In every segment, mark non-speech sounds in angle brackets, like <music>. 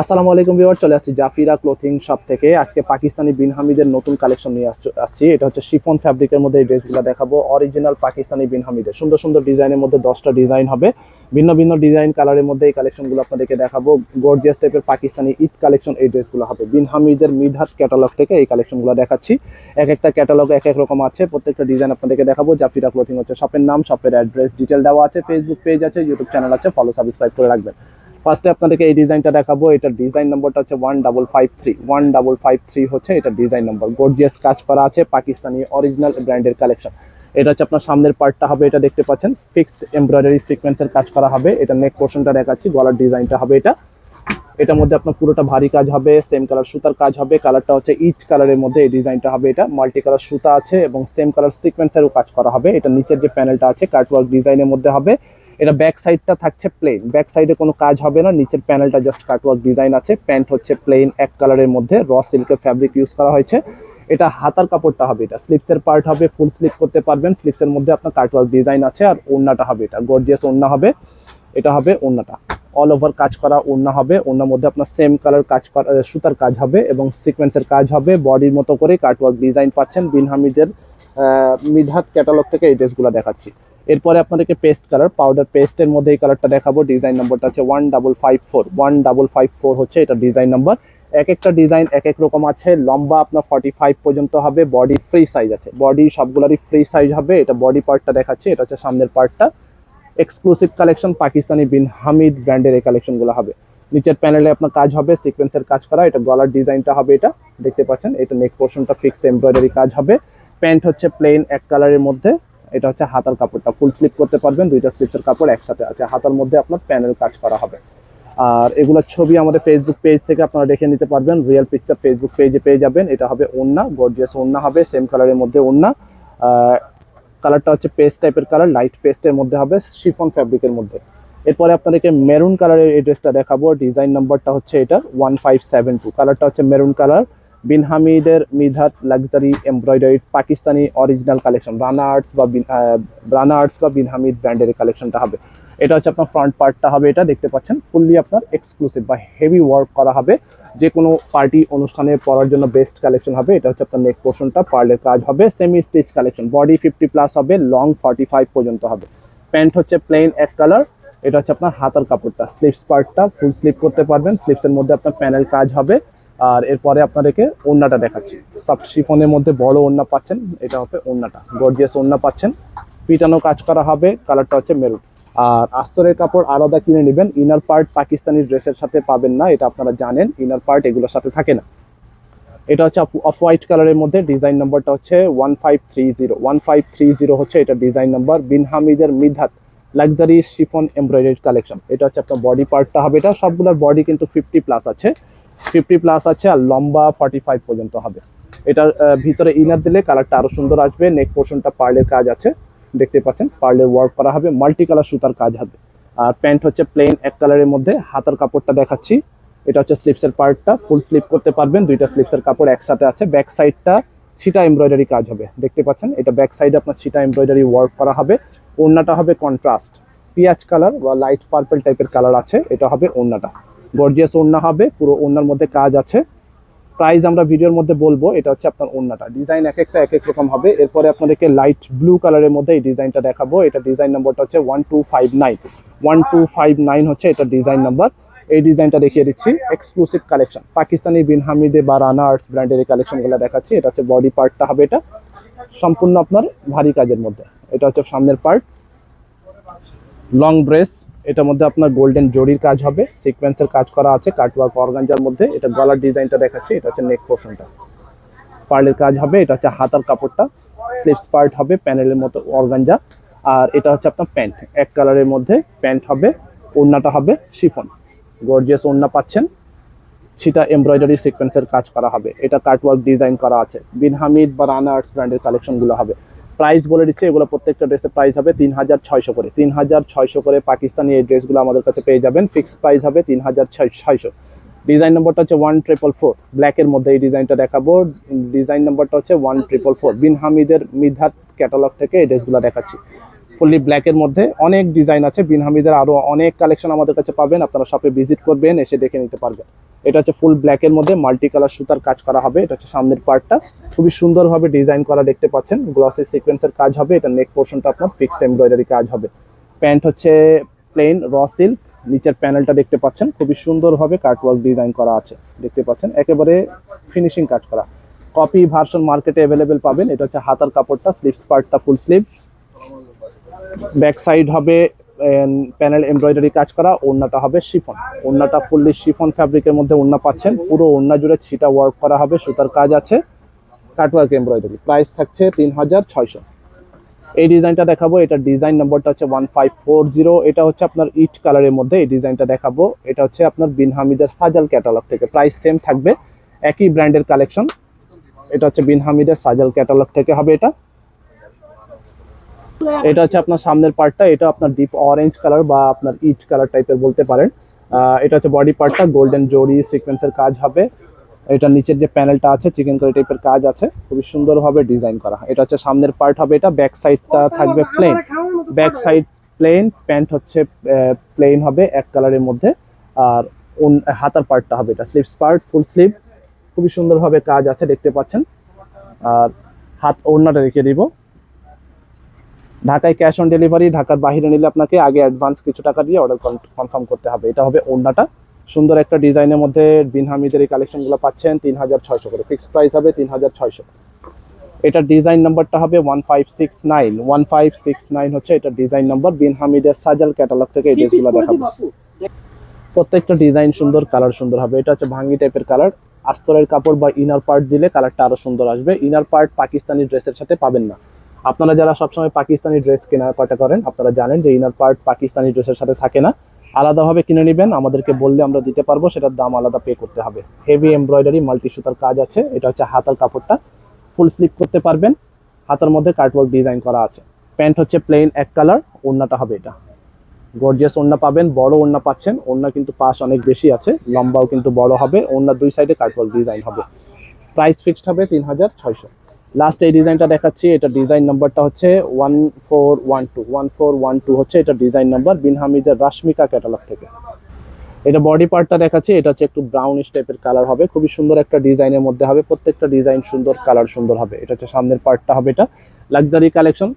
আসসালামু আলাইকুম ভিউয়ার চলে আসছি জাফিরা ক্লোথিং শপ থেকে। আজকে পাকিস্তানি বিন হামিদের নতুন কালেকশন নিয়ে আসছি এটা হচ্ছে শিফন ফ্যাব্রিকের মধ্যে এই ড্রেসগুলো দেখাবো। অরিজিনাল পাকিস্তানি বিন হামিদের। সুন্দর সুন্দর ডিজাইনের মধ্যে দশটা ডিজাইন হবে। ভিন্ন ভিন্ন ডিজাইন কালারের মধ্যে এই কালেকশনগুলো আপনাদেরকে দেখাবো। গর্জিয়াস টাইপের পাকিস্তানি ঈদ কালেকশন এই ড্রেসগুলো হবে। বিন হামিদের মিধাত ক্যাটালগ থেকে এই কালেকশনগুলো দেখাচ্ছি। এক একটা ক্যাটালগ এক এক রকম আছে। প্রত্যেকটা ডিজাইন আপনাদেরকে দেখাবো। জাফিরা ক্লোথিং হচ্ছে শপের নাম, শপের অ্যাড্রেস, ডিটেল দেওয়া আছে। ফেসবুক পেজ আছে ইউটিউব চ্যানেল আছে। ফলো সাবস্ক্রাইব করে রাখবেন। ফার্স্টে আপনাদেরকে এই ডিজাইনটা দেখাবো। এটার ডিজাইন নম্বরটা হচ্ছে one double five three. One double five three হচ্ছে এটা ডিজাইন নম্বর। গর্জিয়াস কাজ করা আছে পাকিস্তানি অরিজিনাল ব্র্যান্ডের কালেকশন। এটা হচ্ছে আপনার সামনের পার্টটা হবে, এটা দেখতে পাচ্ছেন। ফিক্সড এমব্রয়ডারি সিকোয়েন্সের কাজ করা হবে। এটা নেক পোর্শনটা দেখাচ্ছি, গলার ডিজাইনটা হবে এটা। এটার মধ্যে আপনার পুরোটা ভারী কাজ হবে, সেম কালার সুতার কাজ হবে। কালারটা হচ্ছে ইচ কালারের মধ্যে এই ডিজাইনটা হবে এটা। মাল্টি কালার সুতা আছে এবং সেম কালার সিকোয়েন্সেরও কাজ করা হবে। এটা নিচের যে প্যানেলটা আছে, কাটওয়ার্ক ডিজাইনের মধ্যে হবে। এটা ব্যাক সাইডটা থাকছে প্লেন ব্যাক সাইডে কোনো কাজ হবে না নিচের প্যানেলটা জাস্ট কাটওয়ার্ক ডিজাইন আছে। প্যান্ট হচ্ছে প্লেন এক কালারের মধ্যে। র সিল্কের ফ্যাব্রিক ইউজ করা হয়েছে। এটা হাতার কাপড়টা হবে এটা। স্লিপসের পার্ট হবে ফুল স্লিপ করতে পারবেন। স্লিপসের মধ্যে আপনার কাটওয়ার্ক ডিজাইন আছে আর ওড়নাটা হবে এটা। গর্জিয়াস ওড়না হবে। এটা হবে ওড়নাটা। অল ওভার কাজ করা ওড়না হবে। ওড়নার মধ্যে আপনার সেম কালার কাজ করা সুতার কাজ হবে এবং সিকোয়েন্সের কাজ হবে। বডির মতো করে কাটওয়ার্ক ডিজাইন পাচ্ছেন। বিন হামিদের আহ, মিধাত ক্যাটালগ থেকে এই ড্রেসগুলো দেখাচ্ছি। এরপরে আপনাদেরকে পেস্ট কালার পাউডার পেস্টের মধ্যে এই কালারটা দেখাবো। ডিজাইন নম্বরটা হচ্ছে one double five four one double five four হচ্ছে এটা ডিজাইন নাম্বার এক একটা ডিজাইন এক এক রকম আছে। লম্বা আপনার ফর্টি ফাইভ পর্যন্ত হবে। বডি ফ্রি সাইজ আছে। বডি সবগুলোরই ফ্রি সাইজ হবে। এটা বডি পার্টটা দেখাচ্ছে। এটা হচ্ছে সামনের পার্টটা এক্সক্লুসিভ কালেকশন পাকিস্তানি বিন হামিদ ব্র্যান্ডের এই কালেকশনগুলো হবে। নিচের প্যানেলে আপনার কাজ হবে সিকোয়েন্সের কাজ করা। এটা গলার ডিজাইনটা হবে এটা। দেখতে পাচ্ছেন? এটা নেক পোর্শনটা ফিক্স এমব্রয়ডারি কাজ হবে। প্যান্ট হচ্ছে প্লেন এক কালারের মধ্যে। এটা হচ্ছে হাতার কাপড়টা ফুল স্লিপ করতে পারবেন, দুইটা স্লিপসের কাপড় একসাথে আছে। হাতার মধ্যে আপনার প্যানেল কাজ করা হবে। আর এগুলোর ছবি আমাদের ফেসবুক পেজ থেকে আপনারা দেখে নিতে পারবেন। রিয়েল পিকচার ফেসবুক পেজে পেয়ে যাবেন। এটা হবে ওন্না গর্জিয়াস ওন্না হবে সেম কালারের মধ্যে ওন্না কালারটা হচ্ছে পেস্ট টাইপের কালার লাইট পেস্টের মধ্যে হবে শিফন ফ্যাব্রিকের মধ্যে। এরপরে আপনাদেরকে মেরুন কালারের এই ড্রেসটা দেখাবো। ডিজাইন নাম্বারটা হচ্ছে এটা ওয়ান ফাইভ সেভেন টু কালারটা হচ্ছে মেরুন কালার বিন হামিদের Midhat luxury embroidery Pakistani original collection. Rana arts বা বিন রানা আর্টস বা বিন হামিদ ব্র্যান্ডের কালেকশনটা হবে। এটা হচ্ছে আপনার ফ্রন্ট পার্টটা হবে এটা, দেখতে পাচ্ছেন? ফুললি আপনার এক্সক্লুসিভ বা হেভি ওয়ার্ক করা হবে। যে কোনো পার্টি অনুষ্ঠানে পরার জন্য বেস্ট কালেকশন হবে। এটা হচ্ছে আপনার নেক পোর্শনটা পার্লের কাজ হবে। Semi stitch collection body fifty plus হবে লং ফর্টি ফাইভ পর্যন্ত হবে। প্যান্ট হচ্ছে প্লেন এক কালার এটা হচ্ছে আপনার হাতার কাপড়টা। স্লিপস পার্টটা ফুল স্লিপ করতে পারবেন। স্লিপসের মধ্যে আপনার প্যানেল কাজ হবে। আর এরপরে আপনাদেরকে ওড়নাটা দেখাচ্ছি। সফট শিফনের মধ্যে বড় ওড়না পাচ্ছেন, এটা হবে ওড়নাটা। গর্জিয়াস ওড়না পাচ্ছেন। পিটানো কাজ করা হবে, কালারটা হচ্ছে মেরুন। আর আস্তরের কাপড় আলাদা কিনে নেবেন। ইনার পার্ট পাকিস্তানি ড্রেসের সাথে পাবেন না, এটা আপনারা জানেন। ইনার পার্ট এগুলোর সাথে থাকে না। এটা হচ্ছে অফ হোয়াইট কালারের মধ্যে ডিজাইন নাম্বারটা হচ্ছে one five three zero. One five three zero হচ্ছে এটা ডিজাইন নাম্বার। বিন হামিদের Midhat luxury chiffon embroidery collection. এটা হচ্ছে আপনার বডি পার্টটা হবে এটা। সবগুলোর বডি কিন্তু ফিফটি প্লাস আছে। ফিফটি প্লাস আছে আর লম্বা ফর্টি ফাইভ পর্যন্ত হবে। এটার ভিতরে ইনার দিলে কালারটা আরও সুন্দর আসবে নেক পোর্শনটা পার্লের কাজ আছে, দেখতে পাচ্ছেন? পার্লের ওয়ার্ক করা হবে মাল্টি কালার সুতার কাজ হবে। আর প্যান্ট হচ্ছে প্লেন এক কালারের মধ্যে, হাতার কাপড়টা দেখাচ্ছি। এটা হচ্ছে স্লিপসের পার্টটা ফুল স্লিপ করতে পারবেন, দুইটা স্লিপসের কাপড় একসাথে আছে ব্যাক সাইডটা ছিটা এমব্রয়ডারি কাজ হবে, দেখতে পাচ্ছেন? এটা ব্যাক সাইডে আপনার ছিটা এমব্রয়ডারি ওয়ার্ক করা হবে। ওড়নাটা হবে কন্ট্রাস্ট পিঁয়াজ কালার বা লাইট পার্পল টাইপের কালার আছে, এটা হবে ওড়নাটা। গর্জিয়াস ওড়না হবে, পুরো ওড়নার মধ্যে কাজ আছে। প্রাইস আমরা ভিডিওর মধ্যে বলব, এটা হচ্ছে আপনার ওড়নাটা। ডিজাইন এক একটা, এক এক রকম হবে। এরপরে আপনাদেরকে লাইট ব্লু কালারের মধ্যে এই ডিজাইনটা দেখাবো। এটা ডিজাইন নাম্বারটা হচ্ছে one two five nine one two five nine হচ্ছে এটা ডিজাইন নাম্বার এই ডিজাইনটা দেখিয়ে দিচ্ছি। এক্সক্লুসিভ কালেকশন পাকিস্তানি বিন হামিদে বা রানা আর্টস ব্র্যান্ডের এই কালেকশনগুলো দেখাচ্ছি। এটা হচ্ছে বডি পার্টটা হবে এটা। সম্পূর্ণ আপনার ভারী কাজের মধ্যে। এটা হচ্ছে সামনের পার্ট লং ড্রেস এটার মধ্যে আপনার গোল্ডেন জরির কাজ হবে সিকোয়েন্সের কাজ করা আছে কাটওয়ার্ক অর্গানজার মধ্যে। এটা গলার ডিজাইনটা দেখাচ্ছি, এটা হচ্ছে নেক পোর্শনটা পার্লের কাজ হবে, এটা হচ্ছে হাতার কাপড়টা। স্লিপস পার্ট হবে প্যানেলের মতো অর্গানজা আর এটা হচ্ছে আপনার প্যান্ট এক কালারের মধ্যে প্যান্ট হবে, ওড়নাটা হবে শিফন গর্জিয়াস ওড়না পাচ্ছেন। সেটা এমব্রয়ডারি সিকোয়েন্সের কাজ করা হবে। এটা কাটওয়ার্ক ডিজাইন করা আছে। বিন হামিদ বা রানা আর্টস ব্র্যান্ডের কালেকশনগুলো হবে। প্রাইস বলে দিচ্ছে, এগুলো প্রত্যেকটা ড্রেসের প্রাইস হবে তিন হাজার ছয়শো করে। তিন হাজার ছয়শো করে পাকিস্তানি এই ড্রেসগুলো আমাদের কাছে পেয়ে যাবেন। ফিক্সড প্রাইস হবে তিন হাজার ছয়শো। ডিজাইন নম্বরটা হচ্ছে ওয়ান ট্রিপল ফোর ব্ল্যাকের মধ্যে এই ডিজাইনটা দেখাবো। ডিজাইন নম্বরটা হচ্ছে ওয়ান ট্রিপল ফোর বিন হামিদের মিধাত ক্যাটালগ থেকে এই ড্রেসগুলো দেখাচ্ছি। ফুললি ব্ল্যাকের মধ্যে অনেক ডিজাইন আছে। বিন হামিদের আরও অনেক কালেকশন আমাদের কাছে পাবেন। আপনারা শপে ভিজিট করবেন, এসে দেখে নিতে পারবেন। এটা হচ্ছে ফুল ব্ল্যাকের মধ্যে মাল্টি কালার সুতার কাজ করা হবে। এটা হচ্ছে সামনের পার্টটা খুবই সুন্দরভাবে ডিজাইন করা দেখতে পাচ্ছেন। গ্লসি সিকোয়েন্সের কাজ হবে। এটা নেক পোর্শনটা আপনার ফিক্সড এমব্রয়ডারি কাজ হবে। প্যান্ট হচ্ছে প্লেন র সিল্ক নিচের প্যানেলটা দেখতে পাচ্ছেন। খুবই সুন্দরভাবে কাটওয়ার্ক ডিজাইন করা আছে। দেখতে পাচ্ছেন। একেবারে ফিনিশিং কাজ করা। কপি ভার্সন মার্কেটে অ্যাভেলেবেল পাবেন। এটা হচ্ছে হাতার কাপড়টা স্লিভস পার্টটা ফুল স্লিভ ব্যাক সাইড হবে প্যানেল এমব্রয়ডারি কাজ করা, ওড়নাটা হবে শিফন। ওড়নাটা ফুললি শিফন ফ্যাব্রিকের মধ্যে ওড়না পাচ্ছেন। পুরো ওড়না জুড়ে ছিটা ওয়ার্ক করা হবে, সুতার কাজ আছে। কাটওয়ার্ক এমব্রয়ডারি প্রাইস থাকছে তিন হাজার ছয়শো। এই ডিজাইনটা দেখাবো, এটা ডিজাইন নাম্বারটা হচ্ছে ওয়ান ফাইভ ফোর জিরো এটা হচ্ছে আপনার ইট কালারের মধ্যে এই ডিজাইনটা দেখাবো। এটা হচ্ছে আপনার বিন হামিদের সাজাল ক্যাটালগ থেকে। প্রাইস সেম থাকবে, একই ব্র্যান্ডের কালেকশন এটা হচ্ছে বিন হামিদের সাজাল ক্যাটালগ থেকে হবে এটা। এটা হচ্ছে আপনার সামনের পার্টটা এটা আপনার ডিপ অরেঞ্জ কালার বা আপনার ইট কালার টাইপের বলতে পারেন। এটা হচ্ছে বডি পার্টটা গোল্ডেন জরি সিকোয়েন্সের কাজ হবে। এটা নিচের যে প্যানেলটা আছে চিকেন কারি টাইপের কাজ আছে। খুবই সুন্দরভাবে ডিজাইন করা। এটা হচ্ছে সামনের পার্ট হবে এটা ব্যাক সাইডটা থাকবে plain back side plain pant হচ্ছে প্লেন হবে এক কালারের মধ্যে। আর হাতার পার্টটা হবে এটা। স্লিভস পার্ট ফুল স্লিভ খুবই সুন্দরভাবে কাজ আছে দেখতে পাচ্ছেন। আর হাত ওড়নাটা রেখে দিব। ঢাকায় ক্যাশ অন ডেলিভারি ঢাকার বাইরে নিলে আপনাকে আগে অ্যাডভান্স কিছু টাকা দিয়ে অর্ডার কনফার্ম করতে হবে। এটা হবে ওড়নাটা। সুন্দর একটা ডিজাইনের মধ্যে বিনহামিদের এই কালেকশনগুলো পাচ্ছেন তিন হাজার ছয়শো করে। ফিক্সড প্রাইস হবে তিন হাজার ছয়শো। এটার ডিজাইন নাম্বারটা হবে one five six nine one five six nine হচ্ছে এটা ডিজাইন নাম্বার বিন হামিদের সাজাল ক্যাটালগ থেকে এই ড্রেসগুলো দেখাবো। প্রত্যেকটা ডিজাইন সুন্দর কালার সুন্দর হবে। এটা হচ্ছে ভাঙ্গি টাইপের কালার আস্তরের কাপড় বা ইনার পার্ট দিলে কালারটা আরও সুন্দর আসবে। ইনার পার্ট পাকিস্তানি ড্রেসের সাথে পাবেন না। আপনারা যারা সবসময় পাকিস্তানি ড্রেস কেনাকাটা করেন, আপনারা জানেন যে ইনার পার্ট পাকিস্তানি ড্রেসের সাথে থাকে না। আলাদাভাবে কিনে নেবেন, আমাদেরকে বললে আমরা দিতে পারব, সেটার দাম আলাদা পে করতে হবে। হেভি এমব্রয়ডারি মাল্টি সুতার কাজ আছে, এটা হচ্ছে হাতার কাপড়টা। ফুল স্লিপ করতে পারবেন, হাতার মধ্যে কাটওয়ার্ক ডিজাইন করা আছে। প্যান্ট হচ্ছে প্লেন এক কালার ওড়নাটা হবে এটা। গর্জিয়াস ওড়না পাবেন, বড় ওড়না পাচ্ছেন, ওড়না কিন্তু পাশ অনেক বেশি আছে, লম্বাও কিন্তু বড় হবে ওড়নার দুই সাইডে কাটওয়ার্ক ডিজাইন হবে। প্রাইস ফিক্সড হবে তিন হাজার ছয়শো। লাস্ট এই ডিজাইনটা দেখাচ্ছি, এটা ডিজাইন নাম্বারটা হচ্ছে one four one two one four one two হচ্ছে এটা ডিজাইন নাম্বার বিন হামিদের রাশমিকা ক্যাটালগ থেকে। এটা বডি পার্টটা দেখাচ্ছি, এটা হচ্ছে একটু ব্রাউনিশ টাইপের কালার হবে, খুবই সুন্দর একটা ডিজাইনের মধ্যে হবে, প্রত্যেকটা ডিজাইন সুন্দর কালার সুন্দর হবে। এটা হচ্ছে সামনের পার্টটা হবে এটা লাক্সারি কালেকশন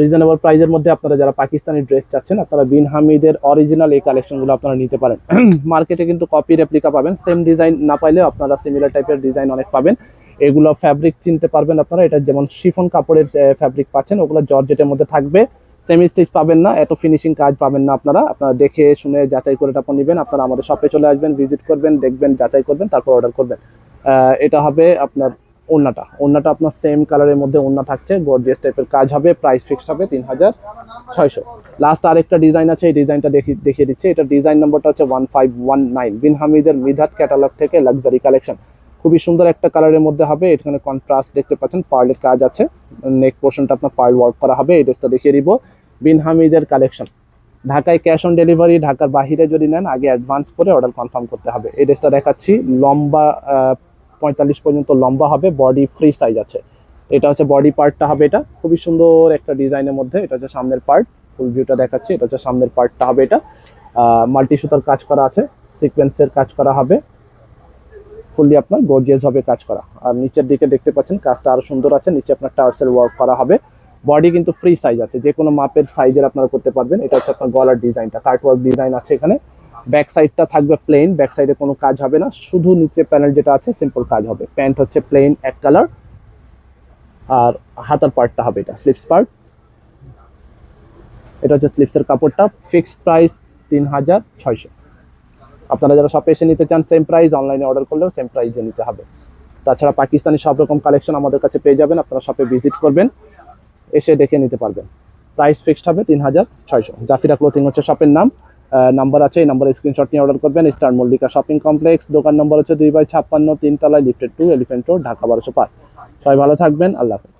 রিজনেবল প্রাইজের মধ্যে আপনারা যারা পাকিস্তানি ড্রেস চাচ্ছেন, আপনারা বিন হামিদের অরিজিনাল এই কালেকশনগুলো আপনারা নিতে পারেন। <clears throat> মার্কেটে কিন্তু কপি রেপ্লিকা পাবেন সেম ডিজাইন না পাইলেও আপনারা সিমিলার টাইপের ডিজাইন অনেক পাবেন। এগুলো ফ্যাব্রিক চিনতে পারবেন আপনারা। এটা যেমন শিফন কাপড়ের ফ্যাব্রিক পাচ্ছেন, ওগুলো জর্জেটের মধ্যে থাকবে। সেমি স্টিচ পাবেন না, এত ফিনিশিং কাজ পাবেন না আপনারা। আপনারা দেখে শুনে যাচাই করে তারপর নেবেন, আপনারা আমাদের শপে চলে আসবেন ভিজিট করবেন, দেখবেন, যাচাই করবেন, তারপর অর্ডার করবেন। এটা হবে আপনার ওড়নাটা। ওড়নাটা আপনার সেম কালারের মধ্যে ওড়না থাকছে গর্জিয়াস টাইপের কাজ হবে প্রাইস ফিক্সড হবে তিন হাজার ছয়শো। লাস্ট আরেকটা ডিজাইন আছে, এই ডিজাইনটা দেখিয়ে দেখিয়ে দিচ্ছে। এটা ডিজাইন নম্বরটা হচ্ছে one five one nine Bin হামিদের মিধাত ক্যাটালগ থেকে লাক্সারি কালেকশন খুবই সুন্দর একটা কালারের মধ্যে হবে। এখানে কন্ট্রাস্ট দেখতে পাচ্ছেন পার্লের কাজ আছে। নেক পোর্শনটা আপনার পার্ল ওয়ার্ক করা হবে, এই ড্রেসটা দেখিয়ে দিব। বিন হামিদের কালেকশন ঢাকায় ক্যাশ অন ডেলিভারি ঢাকার বাহিরে যদি নেন, আগে অ্যাডভান্স করে অর্ডার কনফার্ম করতে হবে। এই ড্রেসটা দেখাচ্ছি, লম্বা পঁয়তাল্লিশ পর্যন্ত লম্বা হবে বডি ফ্রি সাইজ আছে। এটা হচ্ছে বডি পার্টটা হবে এটা। খুবই সুন্দর একটা ডিজাইনের মধ্যে, এটা হচ্ছে সামনের পার্ট ফুল ভিউটা দেখাচ্ছি, এটা হচ্ছে সামনের পার্টটা হবে এটা। মাল্টি সুতার কাজ করা আছে সিকোয়েন্সের কাজ করা হবে। ফুললি আপনার গর্জিয়াস হবে কাজ করা। আর নিচের দিকে দেখতে পাচ্ছেন, কাজটা আরও সুন্দর আছে, নিচে আপনার টার্সেল ওয়ার্ক করা হবে। বডি কিন্তু ফ্রি সাইজ আছে, যে কোনো মাপের সাইজের আপনারা করতে পারবেন। এটা হচ্ছে আপনার গলার ডিজাইনটা কাটওয়ার্ক ডিজাইন আছে এখানে। ব্যাক সাইডটা থাকবে প্লেন ব্যাক সাইডে কোনো কাজ হবে না। শুধু নিচে প্যানেল যেটা আছে সিম্পল কাজ হবে। প্যান্ট হচ্ছে প্লেন এক কালার আর হাতার পার্টটা হবে এটা স্লিপস পার্ট এটা হচ্ছে স্লিপসের কাপড়টা ফিক্সড প্রাইস তিন হাজার ছয়শো। আপনারা যারা শপে এসে নিতে চান সেম প্রাইস অনলাইনে অর্ডার করলেও সেম প্রাইসে নিতে হবে। তাছাড়া পাকিস্তানি সব রকম কালেকশন আমাদের কাছে পেয়ে যাবেন, আপনারা শপে ভিজিট করবেন, এসে দেখে নিতে পারবেন। প্রাইস ফিক্সড হবে তিন হাজার ছয়শো। জাফিরা ক্লোথিং হচ্ছে শপের নাম। নাম্বার আছে, এই নাম্বারে স্ক্রিনশট নিয়ে অর্ডার করবেন। স্টার মল্লিকা শপিং কমপ্লেক্স দোকান নম্বর হচ্ছে দুই বাই ছাপ্পান্ন, তিনতলায় লিফটেড টু এলিফেন্ট রোড ঢাকা বারোশো পাঁচ। সবাই ভালো থাকবেন, আল্লাহ